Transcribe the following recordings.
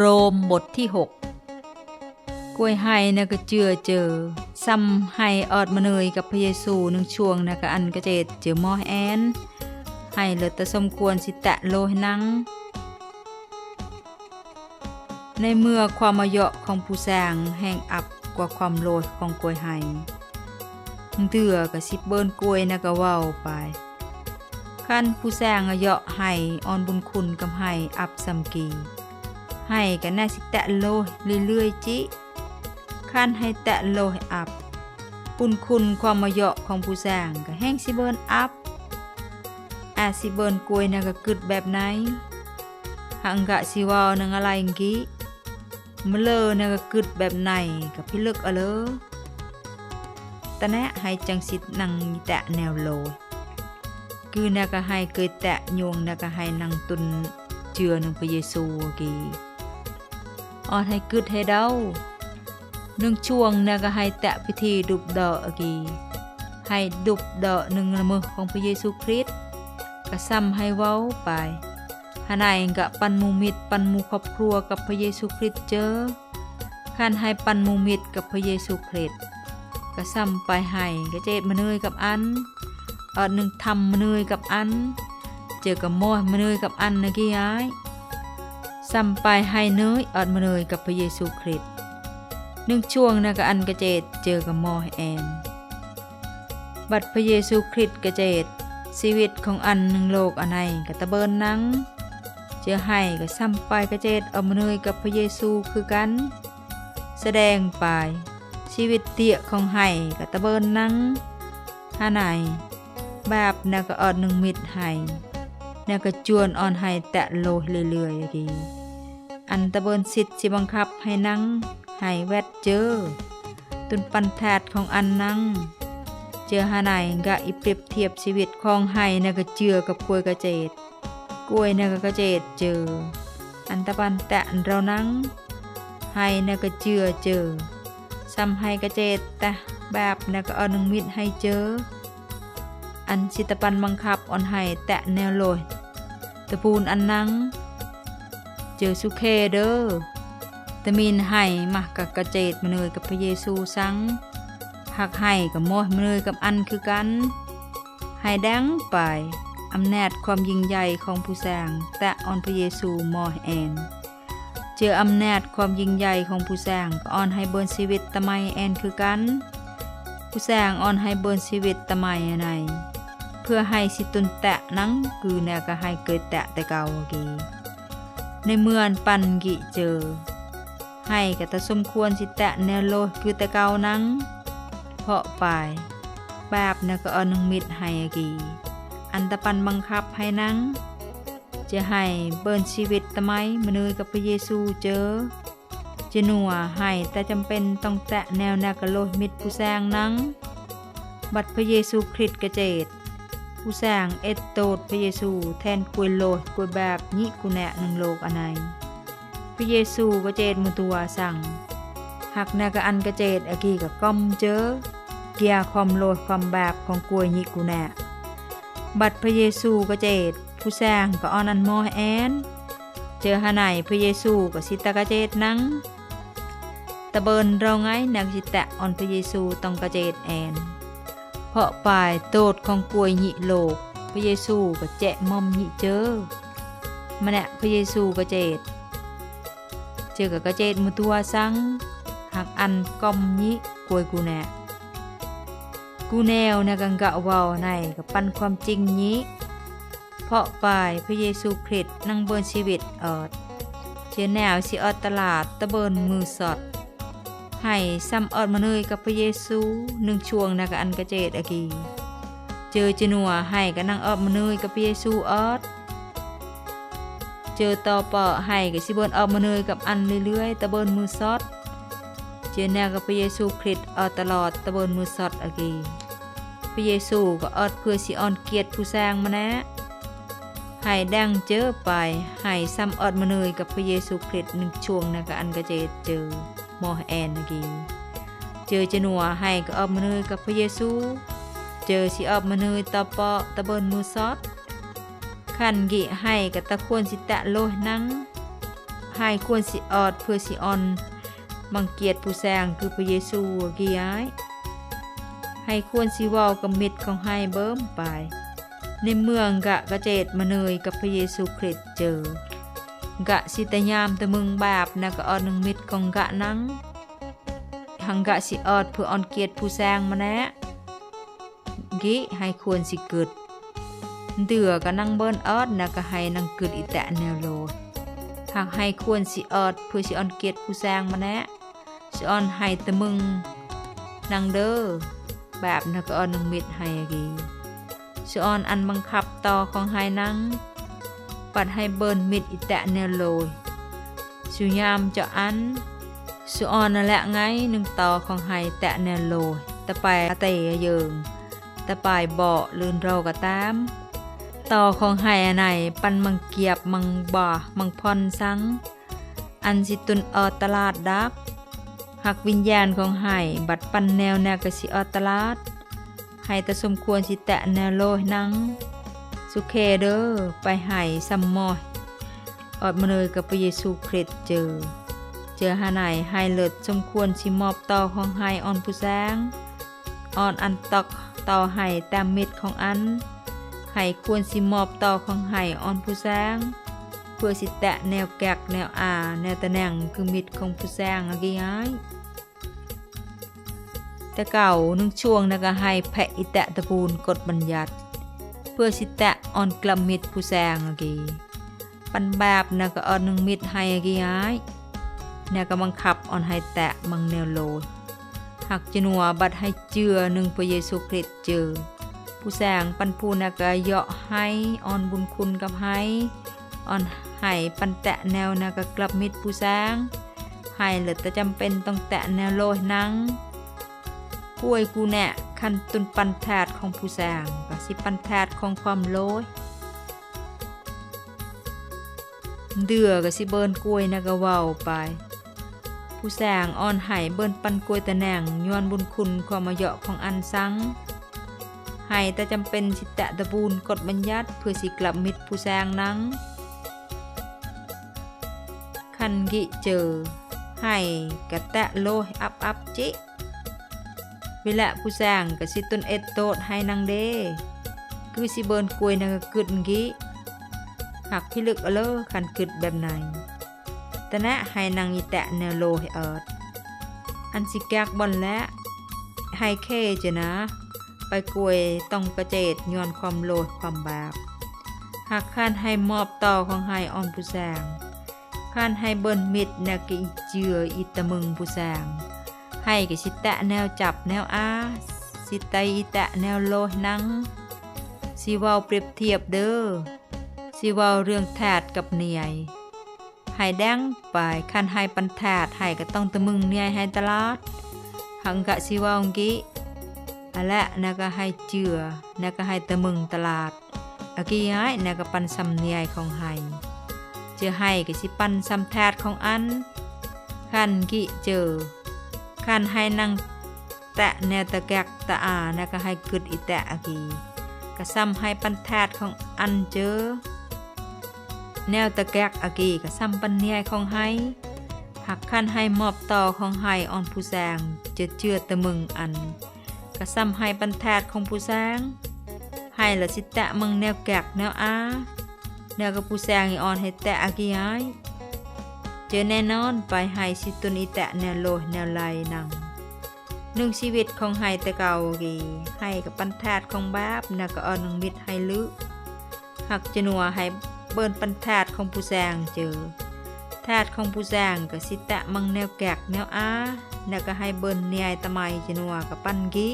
โรมบทที่หกกล้วยไห้นะก็เจือเจอซ้ำไห้ออดมาเนยกับพระเยซูหนึ่งช่วงนะก็อันกระเจดเจอมอแอนให้เหลือแต่สมควรสิแตะโลให้นัง ในเมื่อความมาเยาะของผู้แสงแห่งอับกว่าความโลดของกล้วยไห้เดือกับสิบเบิ้นกล้วยนะก็ว้าไปขั้นผู้แซงอะเยาะให้ออนบุญคุณกับให้อับสัมกี ให้กันน่าสิแตะโลเรื่อยๆจิขั้นให้แตะโลให้อับบุญคุณความมาเหยาะของผู้แซงก็แห้งสิเบิร์นอัพอาสิเบิร์นกลวยนะก็กึดแบบไหนหังกะสิวานังอะไรงี้มะเลอนะก็กึดแบบไหนกับพี่ลึกเอาเลยตะแนะให้จังสินังแตะแนวโลคือนาก็ให้เกิดแตะโยงนาก็ให้นางตุนเจือนึงพระเยซูกี ออดให้กึดให้เดาหนึ่งช่วงนาก็ให้แตะพิธีดุบเดอกกีให้ดุบเดอกหนึ่งละมือของพระเยซูคริสต์ก็ซ้ำให้เว้าไปหานายกะปันมูมิตรปันมูครอบครัวกับพระเยซูคริสต์เจอขันให้ปันมูมิตรกับพระเยซูคริสต์ก็ซ้ำไปให้ก็เจดมาเนยกับอันอดหนึ่งทำมาเนยกับอัน เจอกับโมยมาเนยกับอันนะกี้ย้าย ซ้ำไปให้เนยอดมาเนยกับพระเยซูคริสต์หนึ่งช่วงนะกับอันกระเจดเจอกับมยแอน บัดพระเยซูคริสต์กระเจดชีวิตของอันหนึ่งโลกอันไหนกะตะเบินนังเจอให้ก็ซ้ำไปกระเจดอามาเนยกับพระเยซูคือกัน แสดงไปชีวิตเตี่ยของให้กะตะเบินนังหาไหนแบบนาก็ออดหนึ่งมิดให้นาก็จวนออนให้แตะโลเรื่อยๆกี อันตะเบินสิทธิ์สิบังคับให้นั่งให้แวดเจอ ตุนปันแทดของอันนั่งเจอหาไหนกะอิเปรียบเทียบชีวิตของให้นาก็เจือกับกล้วยกระเจดกล้วยนาก็กระเจดเจอ อันตะปันแตะเรานั่งให้นาก็เจือเจอซ้ำให้กระเจดแต่แบบนาก็เอาหนึ่งมิดให้เจอ อันสิตะปันบังคับอ่อนให้แตะแนวโลยตะปูนอันนัง เจอสุเคเด้อตะมีนให้มากกับกระเจดมาเนยกับพระเยซูสังหักให้กับมยมาเนยกับอันคือกันให้ดังไปอำนาจความยิ่งใหญ่ของผู้แสงแตะออนพระเยซูมอแอนเจออำนาจความยิ่งใหญ่ของผู้แสงก็ออนให้เบินชีวิตตะไมแอนคือกัน ผู้แสงออนให้เบินชีวิตตะไมอันไหนเพื่อให้สิตุนแตะนังคือแนวก็ให้เกิดแตะแต่เก่ากี ในเมื่อนปันกิเจอ ให้ก็ตะสมควรสิแตะแนวโลคือต่เกานังเพาะไปแบบนก็เอานึงมิดให้กีอันตะปันบังคับให้นังจะให้เบิ่นชีวิตตะไมมนือกับพระเยซูเจอจะหนัวให้แต่จำเป็นต้องแตะแนวนาะโลมิดผู้แซงนังบัดพระเยซูคริสต์กระเจด ผู้สร้างเอตโตดพระเยซูแทนกวยโลดกวยแบบนิกุแนะหนึ่งโลกอันไหนพระเยซูก็เจดมือตัวสั่งหักนากะอันกระเจดอากีกับก้อมเจอเกียความโลดความแบบของกวยนิกุแนะบัดพระเยซูก็เจดผู้สร้างก็ออนันมอแอนเจอหาไหนพระเยซูก็สิตะกระเจดนังตะเบินเราไงนักสิตะออนพระเยซูต้องกระเจดแอน พาะปลายโตดของกวยหิโลก พระเยซูก็แจะมอมหิเจอมาแนะพระเยซูก็เจดเจอกับกระเจดมือตัวสังหักอันกอมหิกวยกูแนะกูแนวนะกังกะวาวในกับปันความจริงหญิเพาะปลายพระเยซูคริสต์นั่งเบินชีวิตออดเจอแนวสิออดตลาดตะเบินมือสอด ให้ซ้ำออดมาเนยกับพระเยซูหนึ่งช่วงนะกับอันกระเจดอากีเจอจนัวให้กับนางออดมาเนยกับพระเยซูออดเจอต่อเปาะให้กับสิบนออดมาเนยกับอันเรื่อยๆตะเบินมือซอดเจอแนวกับพระเยซูคริสต์ออดตลอดตะเบินมือซอดอากีพระเยซูก็ออดเพื่อสิออนเกียรติผู้สร้างมาแนะให้ดังเจอไปให้ซ้ำออดมาเนยกับพระเยซูคริสต์หนึ่งช่วงนะกับอันกระเจดเจอ มอแอนกีเจอจะหนัวให้ก็ออกมาเนยกับพระเยซู เจอสิออกมาเนยตอปอตะเบินมือซอดขันกิให้กับตะควรสิตะโลหนังให้ควรสิออดเพื่อสิออนมังเกียรติผู้แซงคือพระเยซูกี่ย้ายให้ควรสิว้ากับมิตรของให้เบิ่มไป ในเมืองกะกระเจดมาเนยกับพระเยซูคริสต์เจอ กะสิตยามตะมึงบาปนะกออดหนึงมิตรของกะนังหังกะสิออดเพื่อออนเกียรติผู้แซงมาแนะกิให้ควรสิกึดเดือก็นั่งเบิ้นออดนะก็ให้นั่งกึดอีแตะแนวโลหากให้ควรสิออดเพื่อสิออนเกียรติผู้แซงมาแนะสิออนให้ตะมึงนังเด้อแบบนะก็ออนหนึงมิตรให้กีสิออนอันบังคับต่อของให้นัง ปัดให้เบิ้นมิดอีแตะแนวโลยสุยามจะอันสุออนนั่นแหละไงหนึ่งต่อของไฮแตะแนวโลยตะไปเตะเยิงตะปายเบาะลืนเราก็ตาม ต่อของไฮอันไหนปันมังเกียบมังบ่ามังพรสัง อันสิตุนออตลาดดักหักวิญญาณของไฮบัดปันแนวแนวกสิออตลาดไฮแต่สมควรสิแตะแนวโลยนัง สุเคเด้อไปไห้ซัมมอยอดมเลยกับพระเยซูคริสต์เจอ เจอหาไหนไฮเลิศสมควรสิมอบต่อของไฮออนผู้แสงออนอันตอกต่อไห้ตามมิตรของอันไห้ควรสิมอบต่อของไห้ออนผู้แสงเพื่อสิแตะแนวแกกแนวอาแนวตะแหน่งคือมิตรของผู้แสงอะกี่ย้ายแต่เก่านึงช่วงนะก็ให้แพะอิแตะตะปูนกดบัญญัติ พื่อสิแตะออนกลัมมิตรผู้แสงอะกี่ปันแบบนะก็ออนหนึ่งมิตรให้กี่ย้ายแนวก็บังคับออนให้แตะมังแนวโลดหักจนัวบัดให้เจือหนึ่งพระเยซูคริสต์เจอ ผู้แสงปันพูนกะเหาะให้ออนบุญคุณกับให้ออนให้ปันแตะแนวนะกะกลับมิตรผู้แสงให้เหลือแต่จำเป็นต้องแตะแนวโลดนังป่วยกูแนะ คันตุนปันแทดของผู้แสงกะสิปันแทดของความโลยเดือก็สิเบินกล้วยนะก็เว้าไป ผู้แสงอ่อนไห้เบินปันกล้วยตะแหน่งย้อนบุญคุณความมาเยาะของอันซังไห้แต่จำเป็นสิแตะตะบูนกดบัญญัติเพื่อสิกลับมิตรผู้แสงนั้งคันกิเจอไห้กะแตะโลยอับอับจิ เวลาผู้แสงก็สิตนเอ็ดโตดให้นางเดคือสิเบินกลวยนะก็กึดกิหักพิลึกเอเลอคันกึดแบบไหนแต่นะให้นางอีแตะแนวโลให้เอิดอันสิแกกบอนและให้เคจะนะ ไปกวยต้องกระเจดย้อนความโลดความบาปหากข้านให้มอบต่อของให้ออนผู้แสงข้านให้เบิ้นมิดนวกิเจืออีตะมึงผู้แสง ให้กิสิตะแนวจับแนวอาสิไตอีแตะแนวโลนังสิเว้าเปรียบเทียบเด้อสิเว้าเรื่องแทดกับเหนียยให้แดงไปคันให้ปันแทดให้ก็ต้องตะมึงเหนียยให้ตลาดหังกะสิเว้างกิอะละนะก็ให้เจือนะก็ให้ตะมึงตลาดอากี้ย้ายนะก็ปันสำเนียยของให้เจอให้ก็สิปันสำแทดของอันคันกิเจอ คันให้นั่งแตะแนวตะแกกตะอานะก็ให้กึดอีแตะกีกระซ้ำให้ปันแทดของอันเจอ แนวตะแกกอากีกระซ้ำปันเนียของให้หักขั้นให้มอบต่อของให้ออนผู้แสงเจอเจือตะมึงอันกระซ้ำให้ปันแทดของผู้แสงให้ละสิแตะมึงแนวแกกแนวอาแนวกับผู้แสงอีอนให้แตะอากีย้ เจอแน่นอนไปให้สิตุนอีแตะแนวโลแนวไลนังหนึ่งชีวิตของไฮต่เก่ากีให้กับปันแทดของบาปนะก็เอนงมิตรให้ลึหักจนัวให้เบินปันแทดของผู้แสงเจอแทดของผู้แสงก็สิแตะมังแนวแกกแนวอานะก็ให้เบิ้นเนียตะไมจนัวกับปันกิ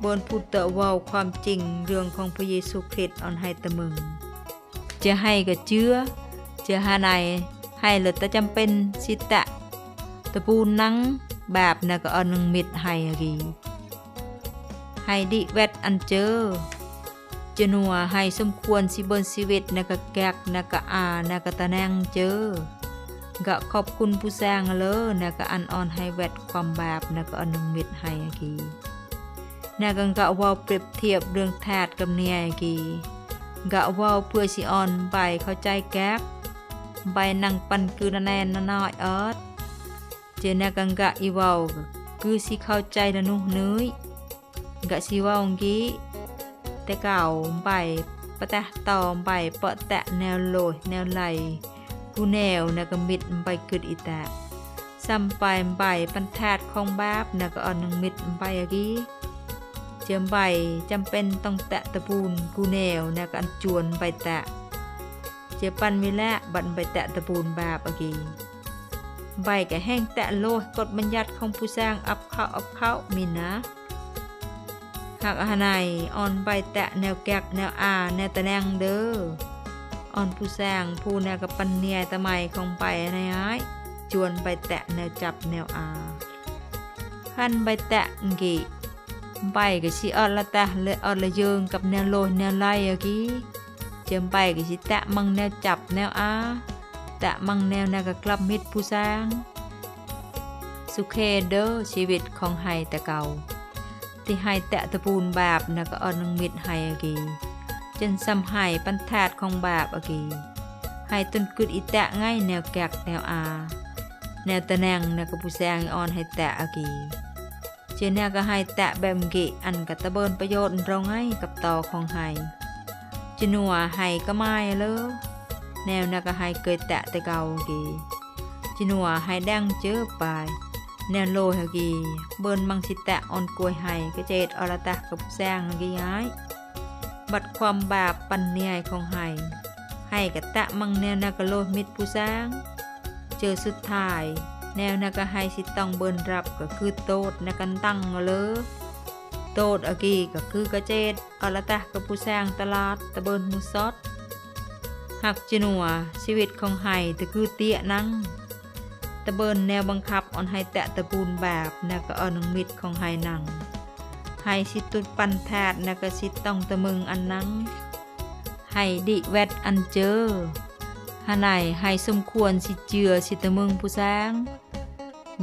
เบินพูดเตะว้าความจริงเรื่องของพระเยซูคริสต์ออนให้ตะมึง จะให้ก็เจื้อ จะหาไหนให้เหลือแต่จำเป็นสิตะตะปูนังแบบนะก็เอาหนึ่งมิดให้กีให้ดิเวทอันเจอจนัวให้สมควรสิบินชีวิตนะก็แกกนะก็อานะก็ตะแนงเจอกะขอบคุณผู้แซงเลยนะก็อันออนให้เวทความแบบนะก็เอาหนึ่งมิดให้อะกีนะก็กะว่าเปรียบเทียบเรื่องแทดกับเนียกีกะว่าเพื่อสิออนไปเข้าใจแก๊ก ใบนังปันคือแนนน้อยออดเจนกังกะอีวาคือสิเข้าใจนะนุเนื้ยกะสิว้าองี้แต่เก่าใบปะแตะตอมใบเปาะแตะแนวโลยแนวไหลกูแนวนะกะมิดใบกึดอีแตะซ้ำไปใบปันแทดของบาบนะก็อ่อนนังมิดใบอะกี้เจิมใบจำเป็นต้องแตะตะปูนกูแนวนะก็อันจวนใบแตะ เจปันมีแลบันใบแตะตะปูนบาบอกีใบแกแห้งแตะโลยกฎบัญญัติของผู้สร้างอับเข้าอับเข้ามีนะหากอาหนอ่อนใบแตะแนวแกกแนวอาแนวตะแนงเด้ออ่อนผู้สร้างผู้แนวกับปันเนียตะไมของไปในอ้จวนใบแตะแนวจับแนวอาขั้นใบแตะกีใบก็สิออดละแตะเลยออดละเยิงกับแนวโลยแนวไล่อกี เจิมไปก็สิแตะมังแนวจับแนวอาแตะมังแนวนวกะกลับมิดผู้สร้าง สุเคเดอร์ชีวิตของไฮแต่เก่า ที่ไฮแตะตะปูนบาบนะก็อ่อนนังมิดไฮอากีจนซ้ำไฮปันแทดของบาบอากีไฮต้นกึดอีแตะง่ายแนวแกกแนวอา แนวตะแนงนะก็ผู้แซงอ่อนให้แตะอากีเจนแนวก็ไฮแตะแบบกิอันกะตะเบินประโยชน์เราง่ายกับต่อของไฮ จินัวไห้ก็ไม่เลยแนวนักไห้เกยแตะแต่เก่ากีจินัวไห้แดงเจอไปแนวโลฮกีเบินมังสิแตะออนกวยไห้ก็เจดอรตะกับแซงกีย้ายบัดความบาปปันเนียของไห้ให้กะแตะมังแนวนักโลมิดผู้สร้างเจอสุดท้าย แนวนักไห้สิต้องเบินรับก็คือโตดนักันตั้งเลย โตดอากีก็คือกระเจดอละตะกับผู้แซงตลาดตะเบินมือซอดหักจนัวชีวิตของไห้ตะคือเตี้ยนังตะเบินแนวบังคับออนไห้แตะตะปูนแบบนักก็เอนมิดของไห้นังไห้สิตุดปันแทดนักก็สิต้องตะมึงอันนังไห้ดิแวดอันเจอหาไหนไห้สมควรสิเจือสิตะมึงผู้แซง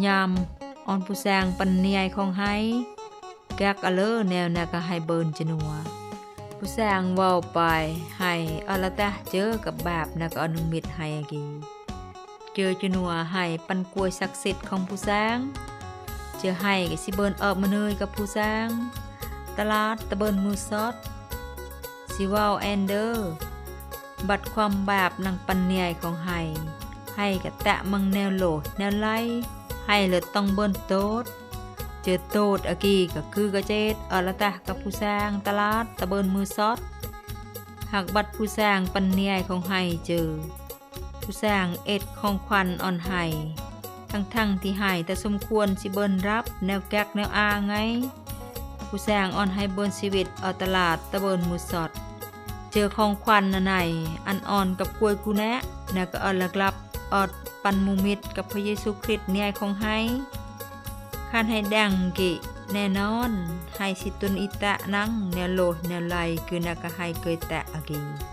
ยามออนผู้แซงปันเนียของไห้ กกอเลอแนวนาก็ให้เบิร์นจนัวผู้สร้างว้าไปให้อละตะเจอกับแบบนักอนุมิตให้กีเจอจนัวให้ปันกวยศักดิ์สิทธิ์ของผู้สร้าง เจอให้ก็สิเบิร์นออกมาเนยกับผู้สร้าง ตลาดตะเบิร์นมือซอดสิว้าแอนเดอร์ บัดความบาปนังปันเนียของให้ให้กะแตะมังแนวโหลดแนวไล่ให้เลยต้องเบิร์นโต๊ด เจอโตดอากีก็คือกระเจดอละตะกับผู้สร้างตลาดตะเบินมือซอดหากบัดผู้สร้างปันเนียของไห้เจอ ผู้สร้างเอ็ดของควันอ่อนไห้ทั้งทั้งที่ไห้แต่สมควรสิเบินรับแนวแก๊กแนวอาไง ผู้สร้างอ่อนไห้เบินชีวิตเอาตลาดตะเบินมือซอด เจอของควันนะไหนอันอ่อนกับกล้วยกูแนะแนวก็อ่อนละกลับออดปันมูมิดกับพระเยซูคริสต์เนียของไห้ คันให้ดังกิแน่นอนให้สิตุนอิตะนังแนวโลแนวไลคือนักให้เกยแตะอากี